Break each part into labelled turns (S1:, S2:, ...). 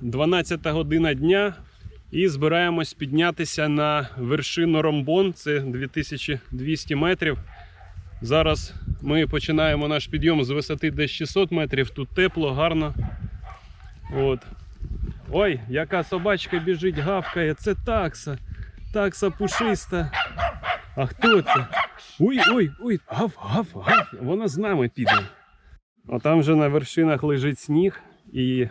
S1: 12 година дня і збираємось піднятися на вершину Ромбон. Це 2200 метрів. Зараз ми починаємо наш підйом з висоти десь 600 метрів. Тут тепло, гарно. От. Ой, яка собачка біжить, гавкає. Це такса. Такса пушиста. А хто це? Ой, ой, гав, гав, гав. Вона з нами піде. А там вже на вершинах лежить сніг, і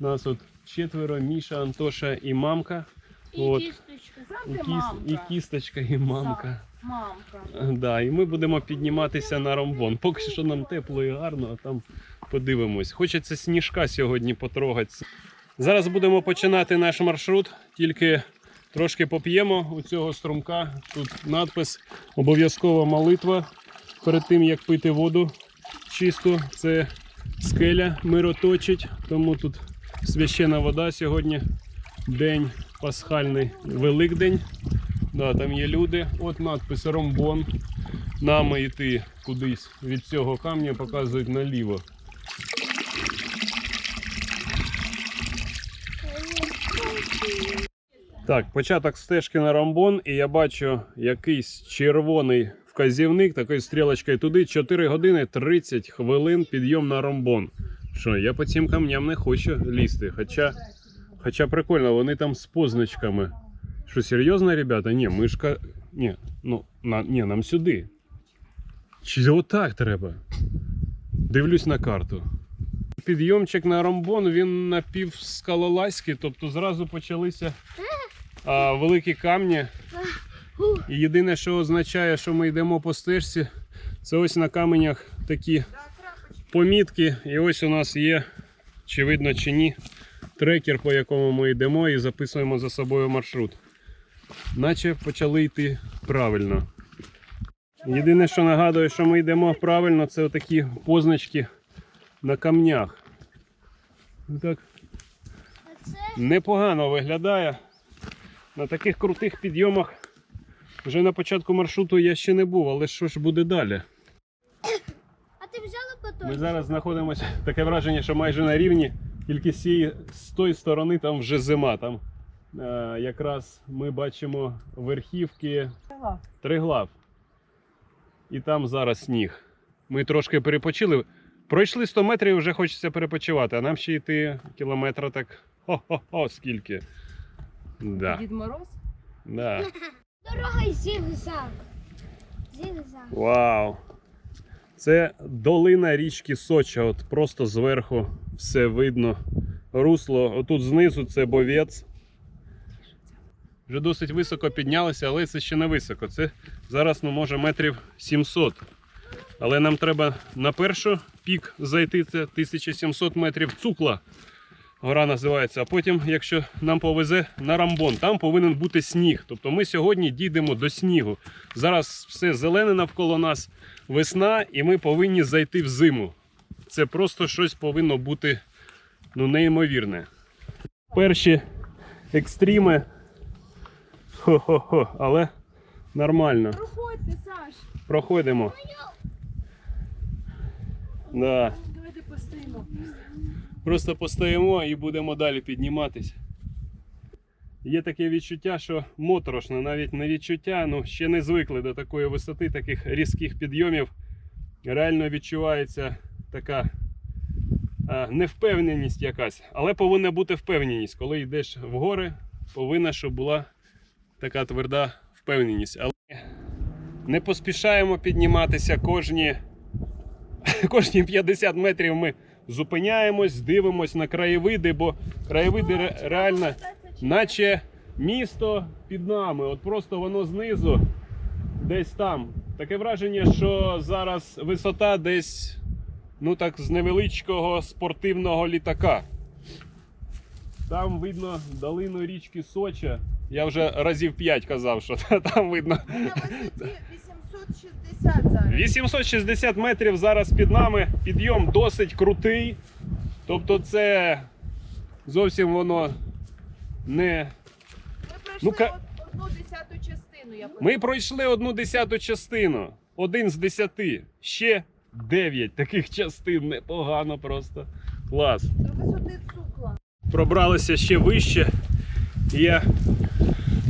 S1: нас от четверо: Міша, Антоша і мамка.
S2: І
S1: От.
S2: кісточка.
S1: І, кіс,
S2: мамка.
S1: і кісточка, і мамка.
S2: Мамка.
S1: Да, і ми будемо підніматися на ромбон. Поки що нам тепло і гарно, а там подивимось. Хочеться сніжка сьогодні потрогати. Зараз будемо починати наш маршрут, тільки трошки поп'ємо у цього струмка. Тут надпис обов'язкова молитва перед тим, як пити воду чисту. Це скеля мироточить, тому тут священа вода сьогодні. День пасхальний Великдень. Да, там є люди. От надпис Ромбон. Нами йти кудись від цього камня показують наліво. Так, початок стежки на Ромбон, і я бачу якийсь червоний вказівник, такою стрілочкою туди. 4 години 30 хвилин підйом на Ромбон. Що, я по цим камням не хочу лізти. Хоча, хоча прикольно, вони там з позначками. Що, серйозно, ребята? Ні, мишка. Ні, ну, на, ні, нам сюди. Чи отак треба? Дивлюсь на карту. Підйомчик на ромбон, він напівскалолазький, тобто зразу почалися а, великі камні. І єдине, що означає, що ми йдемо по стежці, це ось на каменях такі помітки. І ось у нас є, чи видно, чи ні, трекер, по якому ми йдемо і записуємо за собою маршрут. Наче почали йти правильно. Єдине, що нагадує, що ми йдемо правильно, це отакі позначки на камнях. Ну Так непогано виглядає. На таких крутих підйомах вже на початку маршруту я ще не був, але що ж буде далі?
S2: А ти взяла батон?
S1: Ми зараз знаходимося таке враження, що майже на рівні, тільки з, цієї- з тої сторони там вже зима. Там е, якраз ми бачимо верхівки Триглав. І там зараз сніг. Ми трошки перепочили. Пройшли 100 метрів і вже хочеться перепочивати, а нам ще йти кілометра так. Хо-хо-хо, скільки. Да,
S3: Дід Мороз?
S1: да.
S2: Дорога й зігзаг. Зігзаг.
S1: Вау. Це долина річки Соча. От просто зверху все видно. Русло. Отут знизу це бовець. Вже досить високо піднялися, але це ще не високо. Це зараз ну, може метрів 700. Але нам треба на першу пік зайти. Це 1700 метрів цукла. Гора називається. А потім, якщо нам повезе на рамбон, там повинен бути сніг. Тобто ми сьогодні дійдемо до снігу. Зараз все зелене навколо нас, весна, і ми повинні зайти в зиму. Це просто щось повинно бути ну, неймовірне. Перші екстріми. Хо-хо-хо, але нормально.
S3: Проходьте, Саш.
S1: Проходимо. Да.
S3: Давайте постоїмо.
S1: Просто постоїмо і будемо далі підніматися. Є таке відчуття, що моторошно, навіть не відчуття, ну ще не звикли до такої висоти, таких різких підйомів. Реально відчувається така а, невпевненість якась. Але повинна бути впевненість. Коли йдеш в гори, повинна, щоб була така тверда впевненість. Але не поспішаємо підніматися кожні, кожні 50 метрів ми зупиняємось, дивимось на краєвиди, бо краєвиди ре- реально, наче місто під нами. От просто воно знизу, десь там. Таке враження, що зараз висота десь, ну так, з невеличкого спортивного літака. Там видно долину річки Соча. Я вже разів 5 казав, що там видно.
S3: На висоті 860 зараз.
S1: 860 метрів зараз під нами. Підйом досить крутий. Тобто це зовсім воно не.
S3: Ми пройшли
S1: Ну, ка-
S3: од- одну десяту частину. Я
S1: Ми пройшли одну десяту частину. Один з десяти. Ще 9 таких частин. Непогано просто. Клас.
S3: До висоти цукла.
S1: пробралися ще вище. І я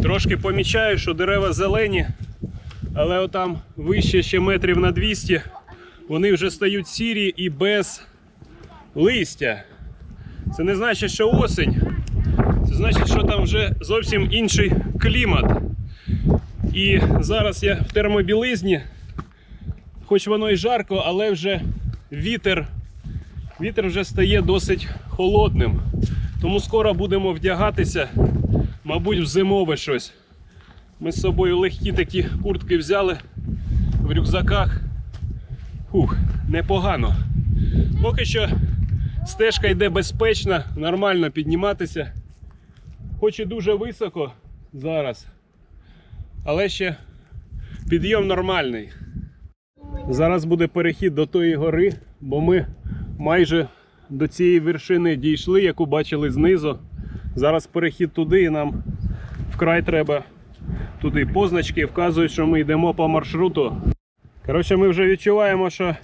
S1: трошки помічаю, що дерева зелені, але отам вище ще метрів на 200 вони вже стають сірі і без листя. Це не значить, що осінь. Це значить, що там вже зовсім інший клімат. І зараз я в термобілизні, хоч воно і жарко, але вже вітер, вітер вже стає досить холодним. Тому скоро будемо вдягатися, мабуть, в зимове щось. Ми з собою легкі такі куртки взяли в рюкзаках. Фух, непогано. Поки що стежка йде безпечно, нормально підніматися. Хоч і дуже високо зараз, але ще підйом нормальний. Зараз буде перехід до тої гори, бо ми майже до цієї вершини дійшли, яку бачили знизу. Зараз перехід туди і нам вкрай треба туди. Позначки вказують, що ми йдемо по маршруту. Коротше, ми вже відчуваємо, що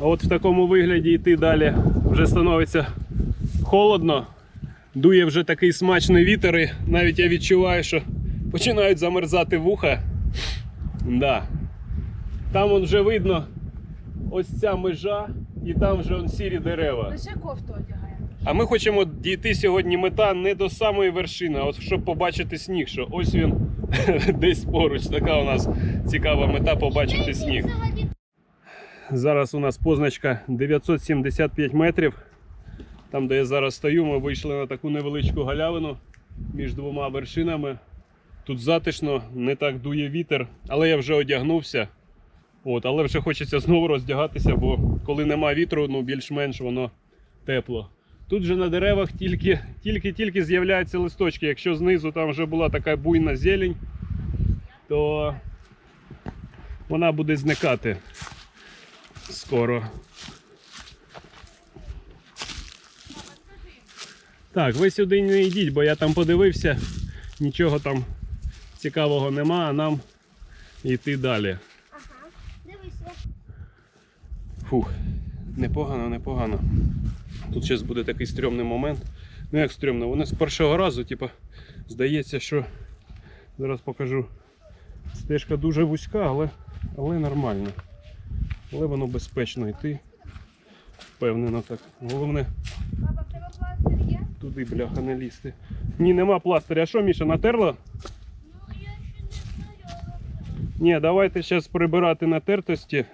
S1: от в такому вигляді йти далі вже становиться холодно. Дує вже такий смачний вітер, і навіть я відчуваю, що починають замерзати вуха. Да. Там вже видно ось ця межа, і там вже сірі дерева.
S3: Лише кофту одягає.
S1: А ми хочемо дійти сьогодні мета не до самої вершини, а от щоб побачити сніг, що ось він десь поруч. Така у нас цікава мета побачити сніг. Зараз у нас позначка 975 метрів. Там, де я зараз стою, ми вийшли на таку невеличку галявину між двома вершинами. Тут затишно, не так дує вітер, але я вже одягнувся. От, але вже хочеться знову роздягатися, бо коли нема вітру, ну більш-менш воно тепло. Тут же на деревах тільки, тільки, тільки з'являються листочки. Якщо знизу там вже була така буйна зелень, то вона буде зникати скоро. Так, ви сюди не йдіть, бо я там подивився, нічого там цікавого нема, а нам йти далі.
S2: Ага. Дивися.
S1: Фух, непогано, непогано. Тут зараз буде такий стрьомний момент. Ну як стрьомно, вони з першого разу, типу, здається, що зараз покажу. Стежка дуже вузька, але, але нормально. Але воно безпечно йти. Впевнено так. Головне
S2: Баба, в тебе пластир є?
S1: туди, бляха, не лізти. Ні, нема пластиря. А що, Міша, натерла?
S2: Ну, я ще не знаю.
S1: Ні, давайте зараз прибирати натертості.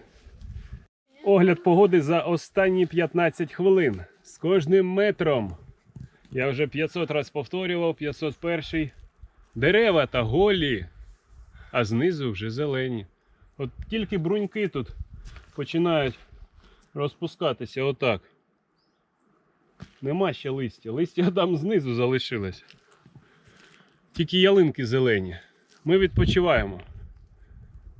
S1: Огляд погоди за останні 15 хвилин. Кожним метром. Я вже 500 раз повторював, 501. Дерева та голі, а знизу вже зелені. От тільки бруньки тут починають розпускатися отак. Нема ще листя. Листя там знизу залишилось. Тільки ялинки зелені. Ми відпочиваємо.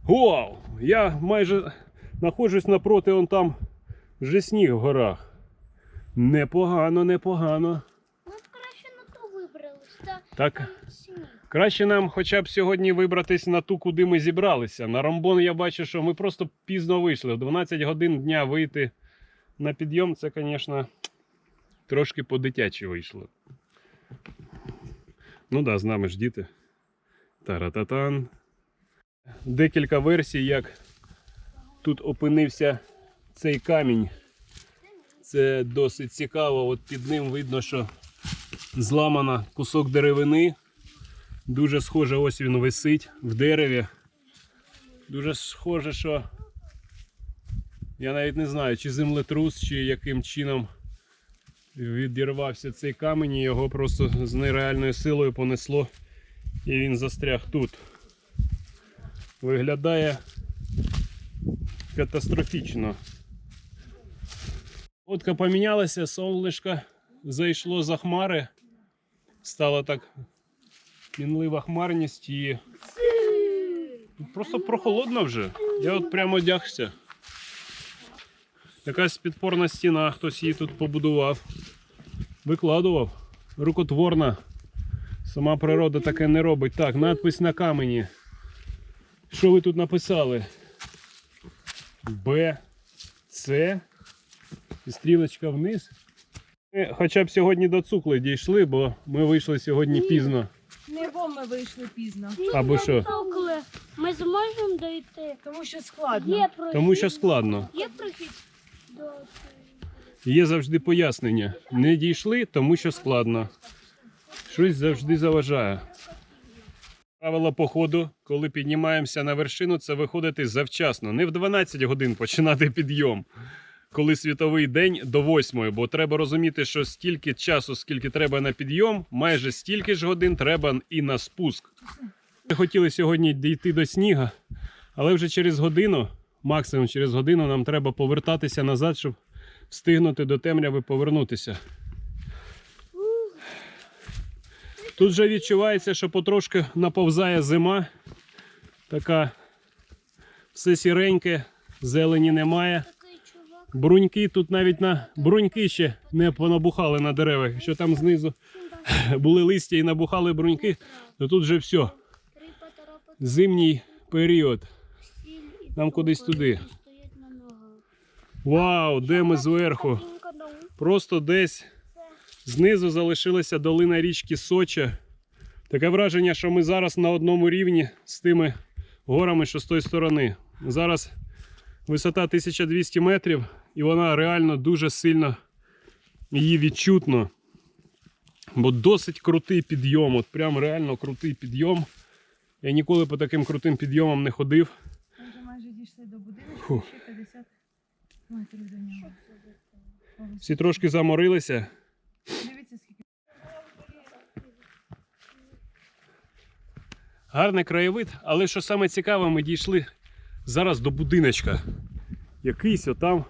S1: Вау! Я майже знаходжусь напроти он там вже сніг в горах. Непогано, непогано.
S2: Ми б краще на ту вибрались. Та
S1: Так,
S2: там сніг.
S1: краще нам хоча б сьогодні вибратись на ту, куди ми зібралися. На Рамбон я бачу, що ми просто пізно вийшли. В 12 годин дня вийти на підйом, це, звісно, трошки по-дитячі вийшло. Ну так, да, з нами ж діти. Тарататан. Декілька версій, як тут опинився цей камінь. Це досить цікаво. От під ним видно, що зламана кусок деревини. Дуже схоже, ось він висить в дереві. Дуже схоже, що я навіть не знаю, чи землетрус, чи яким чином відірвався цей камінь, і його просто з нереальною силою понесло, і він застряг тут. Виглядає катастрофічно. Фотка помінялася, сонечко зайшло за хмари. Стало так мінлива хмарність і просто прохолодно вже. Я от прямо одягся. Якась підпорна стіна, хтось її тут побудував, викладував. Рукотворна. Сама природа таке не робить. Так, надпис на камені. Що ви тут написали? Б, С. І стрілочка вниз. Ми хоча б сьогодні до цукли дійшли, бо ми вийшли сьогодні
S2: Ні.
S1: пізно.
S3: Не бо ми вийшли пізно,
S1: Або що?
S2: Цукли. Ми зможемо дойти.
S3: тому що складно.
S2: Є прохід.
S1: Тому що складно.
S2: Є прохід до
S1: Є завжди пояснення. Не дійшли, тому що складно. Щось завжди заважає. Правило походу, коли піднімаємося на вершину, це виходити завчасно. Не в 12 годин починати підйом, коли світовий день до 8, бо треба розуміти, що стільки часу, скільки треба на підйом, майже стільки ж годин треба і на спуск. Ми хотіли сьогодні дійти до сніга, але вже через годину, максимум через годину, нам треба повертатися назад, щоб встигнути до темряви повернутися. Тут вже відчувається, що потрошки наповзає зима. Така все сіреньке, зелені немає. Бруньки тут навіть на бруньки ще не понабухали на деревах. Якщо там знизу були листя і набухали бруньки, то тут вже все. Зимній період. Нам кудись туди. Вау, де ми зверху? Просто десь знизу залишилася долина річки Соча. Таке враження, що ми зараз на одному рівні з тими горами, що з тої сторони. Зараз висота 1200 метрів, і вона реально дуже сильно її відчутно. Бо досить крутий підйом, от прям реально крутий підйом. Я ніколи по таким крутим підйомам не ходив.
S3: Ми вже майже дійшли до будинку, ще 50 метрів до нього.
S1: Всі трошки заморилися.
S3: Дивіться, скільки.
S1: Гарний краєвид, але що саме цікаве, ми дійшли зараз до будиночка. Якийсь отам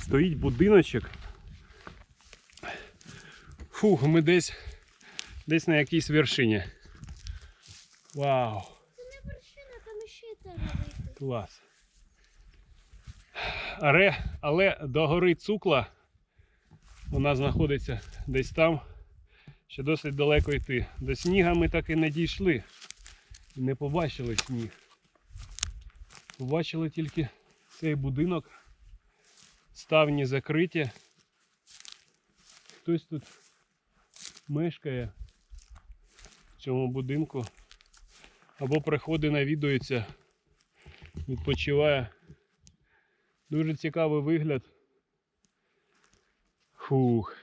S1: стоїть будиночок. Фух, ми десь, десь на якійсь вершині. Вау,
S2: Це не вершина, там ще вийти.
S1: клас. Але, але до гори Цукла вона знаходиться десь там. Ще досить далеко йти. До сніга ми так і не дійшли. І не побачили сніг. Побачили тільки цей будинок. Ставні закриті. Хтось тут мешкає в цьому будинку. Або приходить, навідується, відпочиває. Дуже цікавий вигляд. Фух.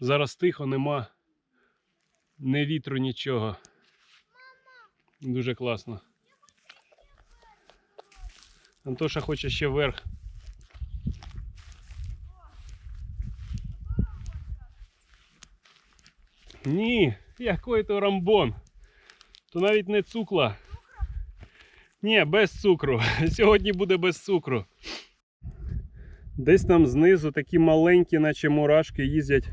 S1: Зараз тихо, нема не вітру, нічого. Дуже класно. Антоша хоче ще вверх. Ні, який то рамбон. То навіть не цукла. Ні, без цукру. Сьогодні буде без цукру. Десь там знизу такі маленькі, наче мурашки, їздять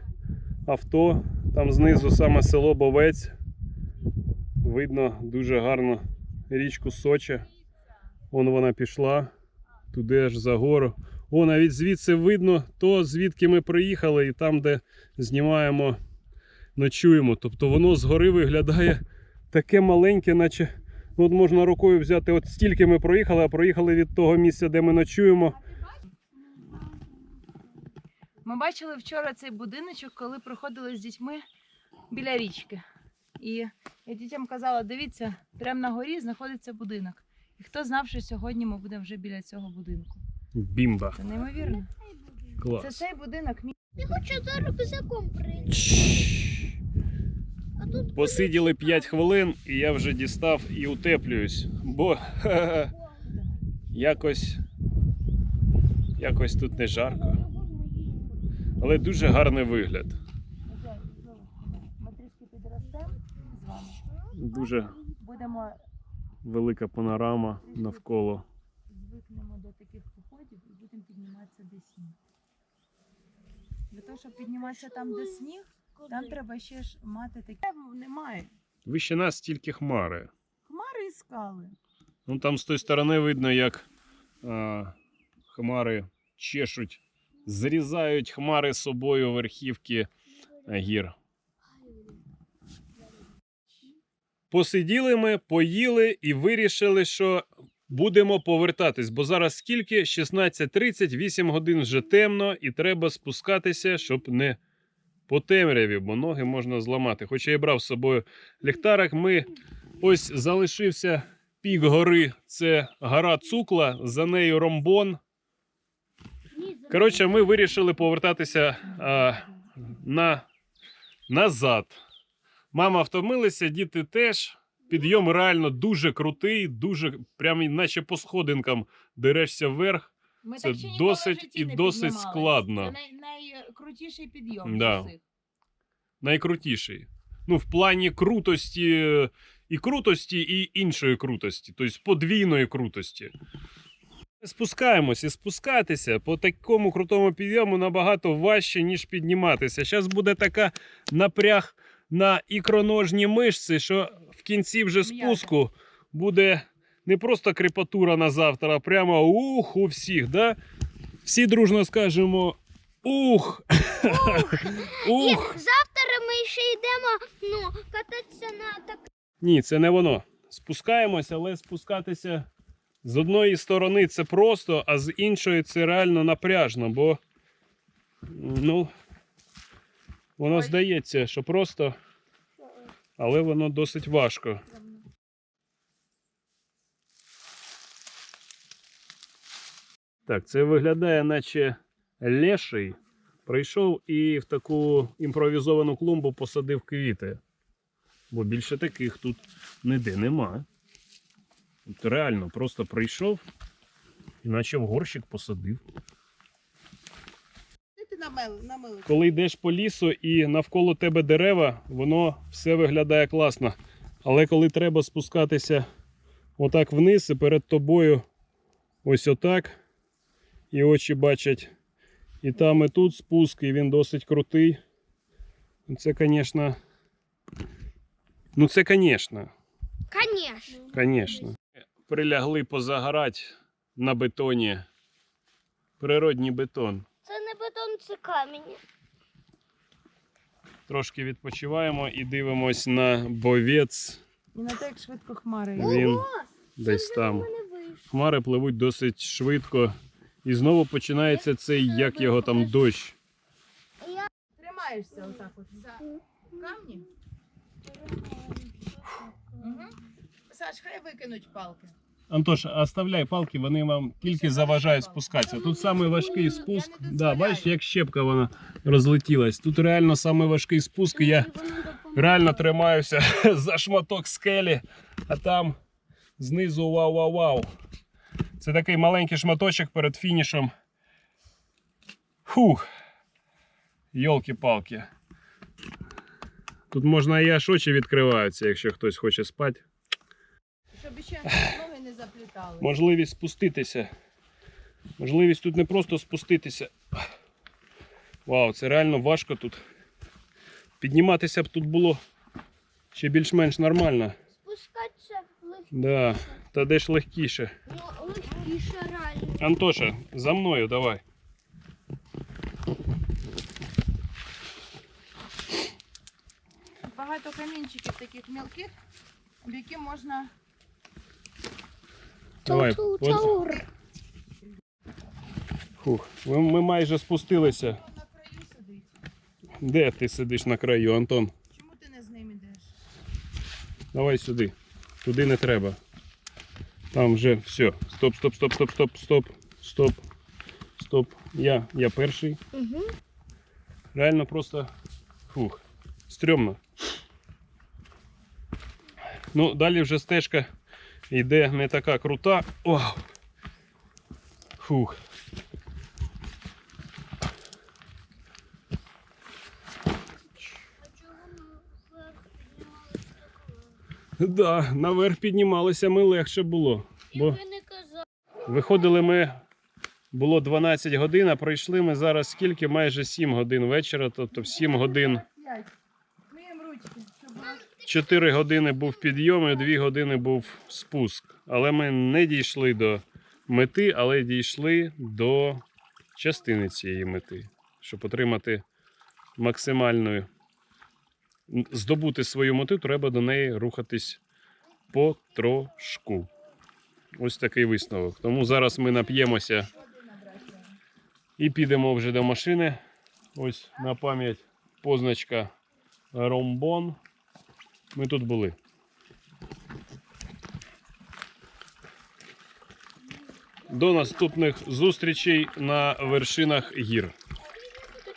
S1: авто. Там знизу саме село Бовець. Видно дуже гарно річку Соча. Вон вона пішла. Туди аж за гору. О, навіть звідси видно то, звідки ми приїхали, і там, де знімаємо, ночуємо. Тобто воно згори виглядає таке маленьке, наче ну, от можна рукою взяти. От стільки ми проїхали, а проїхали від того місця, де ми ночуємо.
S3: Ми бачили вчора цей будиночок, коли проходили з дітьми біля річки. І я дітям казала: дивіться, прямо на горі знаходиться будинок. І хто знав, що сьогодні ми будемо вже біля цього будинку?
S1: Бімба.
S3: Це неймовірно. Це цей будинок.
S2: Я хочу за рюкзаком прийти.
S1: Посиділи 5 хвилин, і я вже дістав і утеплююсь, бо якось, якось тут не жарко, але дуже гарний вигляд.
S3: Ми трішки підростемо з вами.
S1: Дуже
S3: Будемо
S1: велика панорама навколо.
S3: звикнемо до таких походів і будемо підніматися де сніг. Для того, щоб підніматися там, де сніг, там треба ще ж мати таке. Немає.
S1: Вище нас тільки хмари.
S3: Хмари і скали.
S1: Ну там з тої сторони видно, як а, хмари чешуть, зрізають хмари з собою верхівки гір. Посиділи ми, поїли і вирішили, що будемо повертатись, бо зараз скільки? 16.30, 8 годин вже темно, і треба спускатися, щоб не по темряві, бо ноги можна зламати. Хоча я брав з собою ліхтарик, ми ось залишився пік гори. Це гора Цукла, за нею ромбон. Коротше, ми вирішили повертатися а, на, назад. Мама втомилася, діти теж. Підйом реально дуже крутий, дуже прям наче по сходинкам дерешся вверх.
S3: Ми
S1: Це
S3: так ще ніколи в
S1: досить
S3: житті
S1: і
S3: не
S1: досить
S3: піднімались.
S1: складно.
S3: Це най- найкрутіший підйом
S1: Да.
S3: з усіх.
S1: Найкрутіший. Ну, в плані крутості е, і крутості, і іншої крутості, тобто подвійної крутості. Спускаємось і спускатися по такому крутому підйому набагато важче, ніж підніматися. Зараз буде така напряг на ікроножні мишці, що в кінці вже спуску буде не просто крепатура на завтра, а прямо ух у всіх. Да? Всі дружно скажемо ух! ух!
S2: Завтра ми ще йдемо ну, кататися на так.
S1: Ні, це не воно. Спускаємось, але спускатися з одної сторони це просто, а з іншої це реально напряжно, бо ну, воно
S3: Ой.
S1: здається, що просто, але воно досить важко. Так, це виглядає, наче леший прийшов і в таку імпровізовану клумбу посадив квіти. Бо більше таких тут ніде нема. От реально просто прийшов, іначе в горщик посадив. Коли йдеш по лісу і навколо тебе дерева, воно все виглядає класно. Але коли треба спускатися отак вниз і перед тобою ось отак, і очі бачать і там, і тут спуск, і він досить крутий. Це, звісно. Ну, це, звісно.
S2: Конечно.
S1: Конечно. Прилягли позагорати на бетоні. Природній бетон.
S2: Це не бетон, це камінь.
S1: Трошки відпочиваємо і дивимось на бовець.
S3: І на те, як швидко хмари.
S1: Він десь там. Хмари пливуть досить швидко. І знову починається цей, як його там дощ.
S3: Тримаєшся отак от за камні. Угу. Саш, хай викинуть палки.
S1: Антош, оставляй палки, вони вам тільки заважають спускатися. Тут самий важкий спуск. Да, бачиш, як щепка вона розлетілась. Тут реально самий важкий спуск. і Я реально тримаюся за шматок скелі, а там знизу вау-вау-вау. Це такий маленький шматочок перед фінішем. Фух. Йолки-палки. Тут можна і аж очі відкриваються, якщо хтось хоче спати.
S3: Щоб ще ноги не заплітали.
S1: Можливість спуститися. Можливість тут не просто спуститися. Вау, це реально важко тут. Підніматися б тут було ще більш-менш нормально.
S2: Спускатися легко.
S1: Да. Та де ж легкіше.
S2: Ну, легкіше реально.
S1: Антоша, за мною давай.
S3: Багато камінчиків таких мілких, об які можна.
S1: Давай.
S2: Тур-тур.
S1: От. Фух. Ми, ми майже спустилися.
S3: На краю сидить.
S1: Де ти сидиш на краю, Антон?
S3: Чому ти не з ним ідеш?
S1: Давай сюди. Туди не треба. Там вже все. Стоп, стоп, стоп, стоп, стоп, стоп, стоп, стоп. Я, я перший.
S2: Угу.
S1: Реально просто фух. Стрьомно. Ну, далі вже стежка йде не така крута. Вау. Фух. Да, наверх піднімалися ми легше було. Бо... Виходили ми, було 12 годин, а пройшли ми зараз скільки? Майже 7 годин вечора, тобто в 7 годин
S3: П'ять. Миємо ручки, щоб було
S1: 4 години був підйом і 2 години був спуск. Але ми не дійшли до мети, але дійшли до частини цієї мети, щоб отримати максимальну. Здобути свою мету, треба до неї рухатись потрошку. Ось такий висновок. Тому зараз ми нап'ємося і підемо вже до машини. Ось на пам'ять позначка Ромбон. Ми тут були. До наступних зустрічей на вершинах гір.